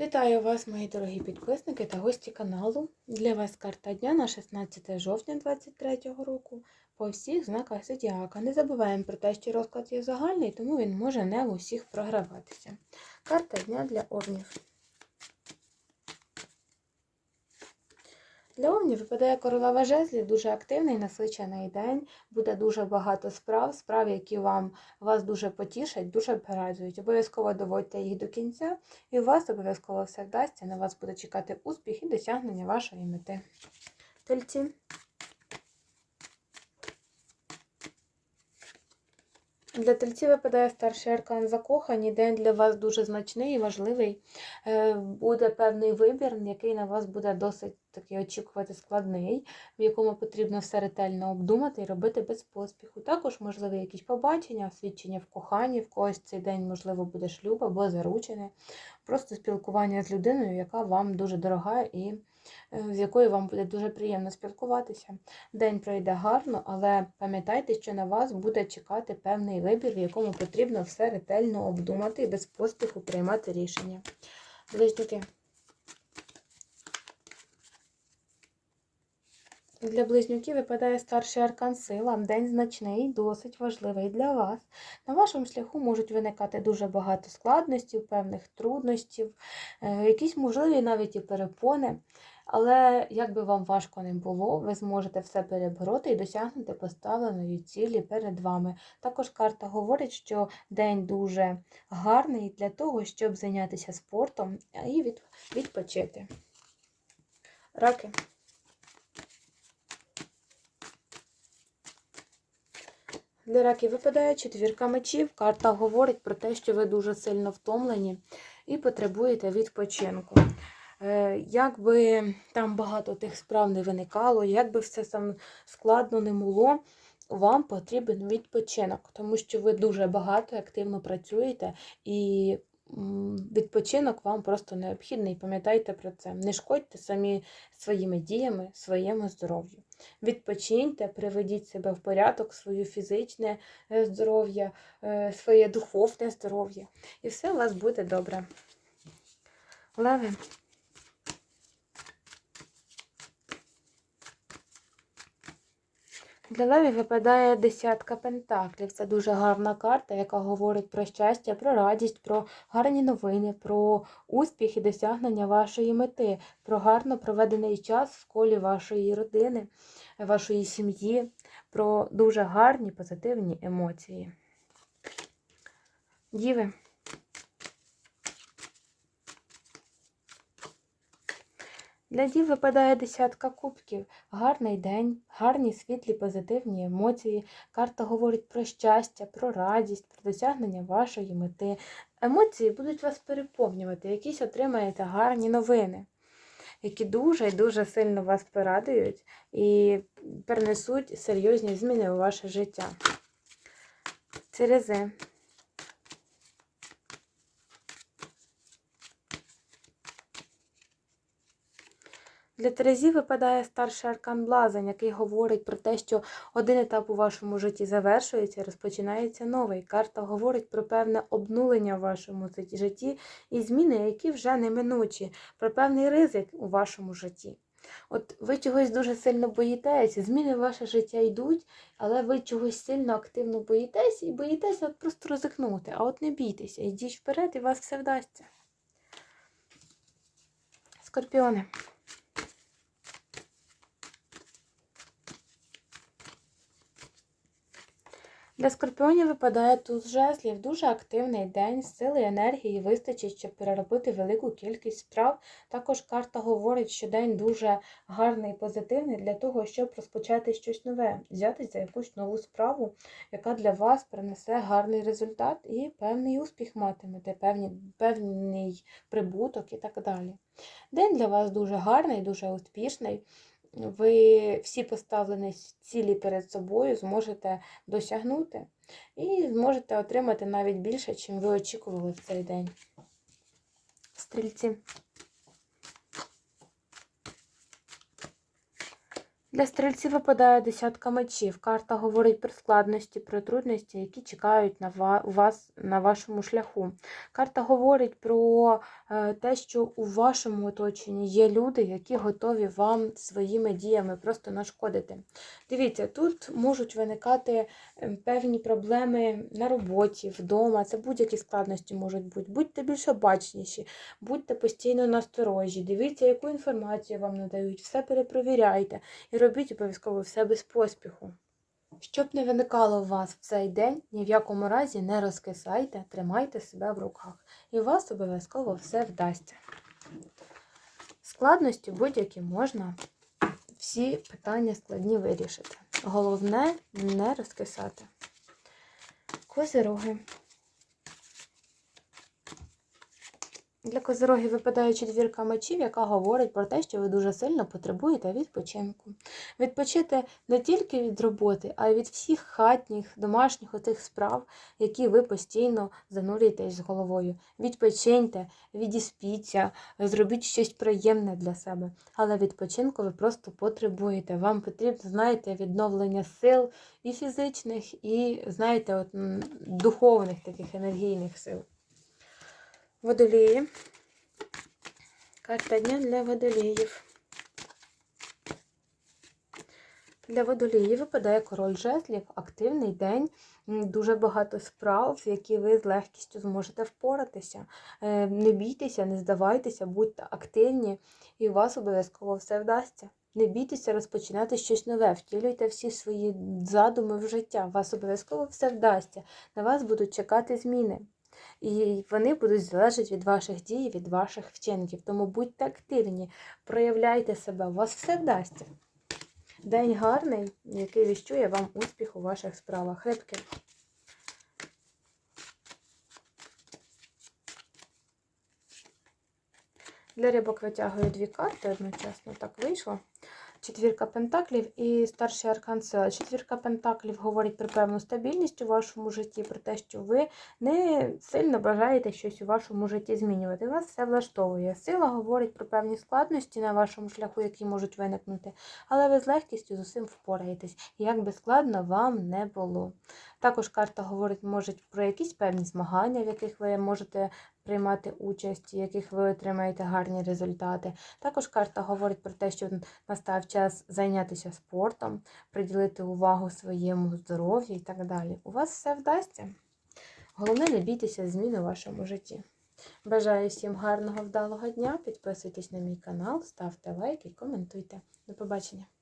Вітаю вас, мої дорогі підписники та гості каналу. Для вас карта дня на 16 жовтня 2023 року по всіх знаках зодіака. Не забуваємо про те, що розклад є загальний, тому він може не в усіх програватися. Карта дня для овнів. Для овнів випадає королева жезлі, дуже активний, насичений день. Буде дуже багато справ, справ, які вам вас дуже потішать, дуже порадують. Обов'язково доводьте їх до кінця, і у вас обов'язково все вдасться. На вас буде чекати успіх і досягнення вашої мети. Тельці. Для тельців випадає старший аркан закохані. День для вас дуже значний і важливий. Е, Буде певний вибір, який на вас буде досить такий очікувати складний, в якому потрібно все ретельно обдумати і робити без поспіху. Також, можливо, якісь побачення, свідчення в коханні, в когось цей день, можливо, буде шлюб або заручене. Просто спілкування з людиною, яка вам дуже дорога і з якою вам буде дуже приємно спілкуватися. День пройде гарно, але пам'ятайте, що на вас буде чекати певний вибір, в якому потрібно все ретельно обдумати і без поспіху приймати рішення. Близнюки. Для близнюків випадає старший аркан сила. День значний, досить важливий для вас. На вашому шляху можуть виникати дуже багато складностей, певних трудностей, е, якісь можливі навіть і перепони. Але як би вам важко не було, ви зможете все перебороти і досягнути поставленої цілі перед вами. Також карта говорить, що день дуже гарний для того, щоб зайнятися спортом і відпочити. Раки. Для раків випадає четвірка мечів. Карта говорить про те, що ви дуже сильно втомлені і потребуєте відпочинку. Е, Як би там багато тих справ не виникало, як би все там складно не було, вам потрібен відпочинок, тому що ви дуже багато активно працюєте і відпочинок вам просто необхідний. Пам'ятайте про це. Не шкодьте самі своїми діями, своєму здоров'ю. Відпочиньте, приведіть себе в порядок, своє фізичне е, здоров'я, е, своє духовне здоров'я. І все у вас буде добре. Леви. Для левів випадає десятка пентаклів. Це дуже гарна карта, яка говорить про щастя, про радість, про гарні новини, про успіх і досягнення вашої мети, про гарно проведений час в колі вашої родини, вашої сім'ї, про дуже гарні позитивні емоції. Діви. Для дів випадає десятка кубків. Гарний день, гарні світлі позитивні емоції. Карта говорить про щастя, про радість, про досягнення вашої мети. Емоції будуть вас переповнювати, якісь отримаєте гарні новини, які дуже і дуже сильно вас порадують і перенесуть серйозні зміни у ваше життя. Терези. Для Терезі випадає старший аркан Блазень, який говорить про те, що один етап у вашому житті завершується, розпочинається новий. Карта говорить про певне обнулення в вашому житті і зміни, які вже неминучі, про певний ризик у вашому житті. От ви чогось дуже сильно боїтеся, зміни в ваше життя йдуть, але ви чогось сильно активно боїтеся і боїтеся от просто ризикнути. А от не бійтеся, йдіть вперед, і вас все вдасться. Скорпіони. Для скорпіонів випадає туз жезлів. Дуже активний день, сили енергії вистачить, щоб переробити велику кількість справ. Також карта говорить, що день дуже гарний і позитивний для того, щоб розпочати щось нове, взятись за якусь нову справу, яка для вас принесе гарний результат і певний успіх матимете, певні, певний прибуток і так далі. День для вас дуже гарний, дуже успішний ви всі поставлені цілі перед собою зможете досягнути і зможете отримати навіть більше, чим ви очікували в цей день. Стрільці. Для стрільців випадає десятка мечів. Карта говорить про складності, про трудності, які чекають на вас на вашому шляху. Карта говорить про е, те, що у вашому оточенні є люди, які готові вам своїми діями просто нашкодити. Дивіться, тут можуть виникати е, певні проблеми на роботі, вдома. Це будь-які складності можуть бути. Будьте більш обачніші, будьте постійно насторожі, дивіться, яку інформацію вам надають, все перепровіряйте і робіть обов'язково все без поспіху. Щоб не виникало у вас в цей день, ні в якому разі не розкисайте, тримайте себе в руках, і у вас обов'язково все вдасться. Складності будь-які можна всі питання складні вирішити. Головне не розкисати. Козироги. Для козирогів випадає четвірка мечів, яка говорить про те, що ви дуже сильно потребуєте відпочинку. Відпочити не тільки від роботи, а й від всіх хатніх, домашніх отих справ, які ви постійно занурюєтесь з головою. Відпочиньте, відіспіться, зробіть щось приємне для себе. Але відпочинку ви просто потребуєте. Вам потрібно, знаєте, відновлення сил і фізичних, і, знаєте, от, духовних таких енергійних сил. Водолії. Карта дня для водоліїв. Для водоліїв випадає король жезлів, активний день, дуже багато справ, які ви з легкістю зможете впоратися. Е, Не бійтеся, не здавайтеся, будьте активні, і у вас обов'язково все вдасться. Не бійтеся розпочинати щось нове, втілюйте всі свої задуми в життя. У вас обов'язково все вдасться. На вас будуть чекати зміни. І вони будуть залежати від ваших дій, від ваших вчинків. Тому будьте активні, проявляйте себе, у вас все вдасться. День гарний, який віщує вам успіх у ваших справах. Рибки. Для рибок витягую дві карти одночасно, так вийшло. Четвірка пентаклів і старший аркан сила. Четвірка пентаклів говорить про певну стабільність у вашому житті, про те, що ви не сильно бажаєте щось у вашому житті змінювати. Вас все влаштовує. Сила говорить про певні складності на вашому шляху, які можуть виникнути, але ви з легкістю з усім впораєтесь, як би складно вам не було. Також карта говорить може про якісь певні змагання, в яких ви можете приймати участь, в яких ви отримаєте гарні результати. Також карта говорить про те, що настав час зайнятися спортом, приділити увагу своєму здоров'ю і так далі. У вас все вдасться. Головне, не бійтеся змін у вашому житті. Бажаю всім гарного вдалого дня. Підписуйтесь на мій канал, ставте лайки, коментуйте. До побачення!